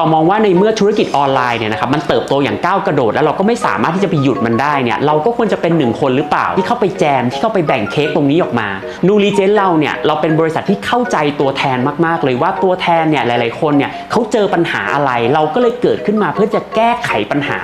เรามองว่าในเมื่อธุรกิจออนไลน์เนี่ยนะครับมันเติบโตอย่างก้าวกระโดด แล้วเราก็ไม่สามารถที่จะไปหยุดมันได้เนี่ยเราก็ควรจะเป็นหนึ่งคนหรือเปล่า ที่เข้าไปแจมที่เข้าไปแบ่งเค้กตรงนี้ออกมานูรีเจนเราเนี่ยเราเป็นบริษัทที่เข้าใจตัวแทนมากๆ เลยว่าตัวแทนเนี่ยหลายๆ คนเนี่ยเขาเจอปัญหาอะไร เราก็เลยเกิดขึ้นมาเพื่อจะแก้ไขปัญหา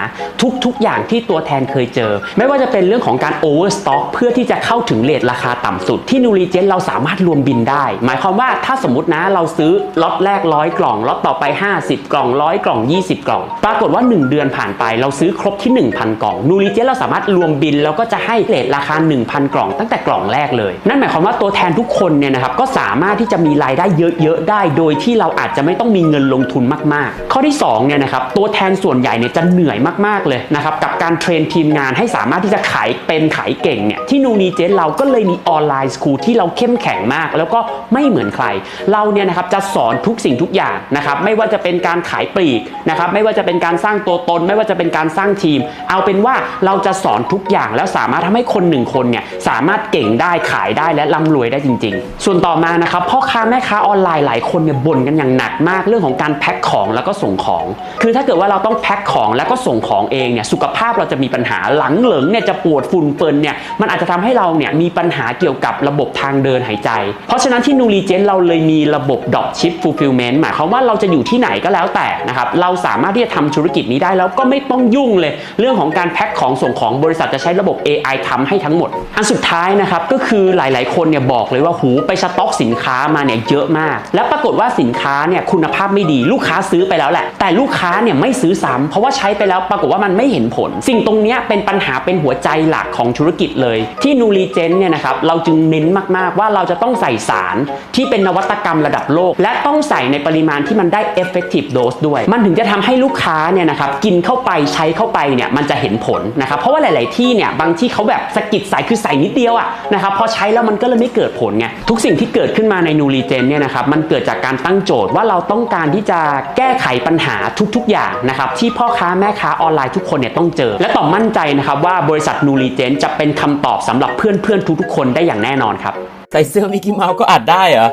ทุกๆ อย่างที่ตัวแทนเคยเจอ ไม่ว่าจะเป็นเรื่องของการโอเวอร์สต็อกเพื่อที่จะเข้าถึงเลทราคาต่ำสุด ที่นูรีเจนเราสามารถรวมบินได้ หมายความว่าถ้าสมมตินะเราซื้อล็อตแรกร้อยกล่องล็อตต่อไป 50 กล่องร้อยกล่อง 20 กล่อง ปรากฏว่า 1 เดือนผ่านไป เราซื้อครบที่ 1,000 กล่องนูรีเจนเราสามารถรวมบินแล้วก็จะให้เลทราคา 1,000 กล่องตั้งแต่กล่องแรกเลย นั่นหมายความว่าตัวแทนทุกคนเนี่ยนะครับก็สามารถที่จะมีรายได้เยอะๆได้ โดยที่เราอาจจะไม่ต้องมีเงินลงทุนมากๆ ข้อที่2เนี่ยนะครับตัวแทนส่วนใหญ่เนี่ยจะเหนื่อยมากๆเลยนะครับกับการเทรนทีมงานให้สามารถที่จะขายเป็นขายเก่งเนี่ยที่นูรีเจนเราก็เลยมีออนไลน์สคูลที่เราเข้มแข็งมาก แล้วก็ไม่เหมือนใคร เราเนี่ยนะครับจะสอนทุกสิ่งทุกอย่างนะครับไม่ว่าจะเป็นการขายปลีกนะครับไม่ว่าจะเป็นการสร้างตัวตน ไม่ว่าจะเป็นการสร้างทีม เอาเป็นว่าเราจะสอนทุกอย่างแล้วสามารถทำให้คนหนึ่งคนเนี่ยสามารถเก่งได้ขายได้และร่ำรวยได้จริง ๆ ส่วนต่อมานะครับพ่อค้าแม่ค้าออนไลน์หลายคนเนี่ยบ่นกันอย่างหนักมากเรื่องของการแพ็คของแล้วก็ส่งของ คือถ้าเกิดว่าเราต้องแพ็คของแล้วก็ส่งของเองเนี่ยสุขภาพเราจะมีปัญหาหลังเหลิงเนี่ยจะปวดฝุ่นเฟินเนี่ยมันอาจจะทำให้เราเนี่ยมีปัญหาเกี่ยวกับระบบทางเดินหายใจ เพราะฉะนั้นที่นูรีเจนเราเลยมีระบบ drop ship fulfillment หมายความว่าเราจะอยู่ที่ไหนก็แล้วแต่นะครับเราสามารถที่จะทำธุรกิจนี้ได้แล้วก็ไม่ต้องยุ่งเลย เรื่องของการแพ็คของส่งของบริษัทจะใช้ระบบ AI ทำให้ทั้งหมด อันสุดท้ายนะครับก็คือหลาย ๆ คนเนี่ยบอกเลยว่าหูไปสต็อกสินค้ามาเนี่ยเยอะมาก แล้วปรากฏว่าสินค้าเนี่ยคุณภาพไม่ดีลูกค้าซื้อไปแล้วแหละ แต่ลูกค้าเนี่ยไม่ซื้อซ้ำเพราะว่าใช้ไปแล้วปรากฏว่ามันไม่เห็นผล สิ่งตรงนี้เป็นปัญหาเป็นหัวใจหลักของธุรกิจเลย ที่นูรีเจนเนี่ยนะครับเราจึงเน้นมาก ๆ ว่าเราจะต้องใส่สารที่เป็นนวัตกรรมระดับโลก และต้องใส่ในปริมาณที่มันได้ effective dose ด้วย มันถึงจะทำให้ลูกค้าเนี่ยนะครับกินเข้าไปใช้เข้าไปเนี่ยมันจะเห็นผลนะครับเพราะว่าหลาย ๆ ที่เนี่ยบางที่เขาแบบสกิดใส่คือใส่นิดเดียวอะนะครับพอใช้แล้วมันก็เลยไม่เกิดผลไงทุกสิ่งที่เกิดขึ้นมาในนูรีเจนเนี่ยนะครับมันเกิดจากการตั้งโจทย์ว่าเราต้องการที่จะแก้ไขปัญหาทุก ๆ อย่างนะครับที่พ่อค้าแม่ค้าออนไลน์ทุกคนเนี่ยต้องเจอ และต่อมมั่นใจนะครับว่าบริษัทนูรีเจนจะเป็นคำตอบสำหรับเพื่อน ๆ ทุก ๆ คนได้อย่างแน่นอนครับใส่เสื้อมิกกี้เมาส์ก็อัดได้เหรอ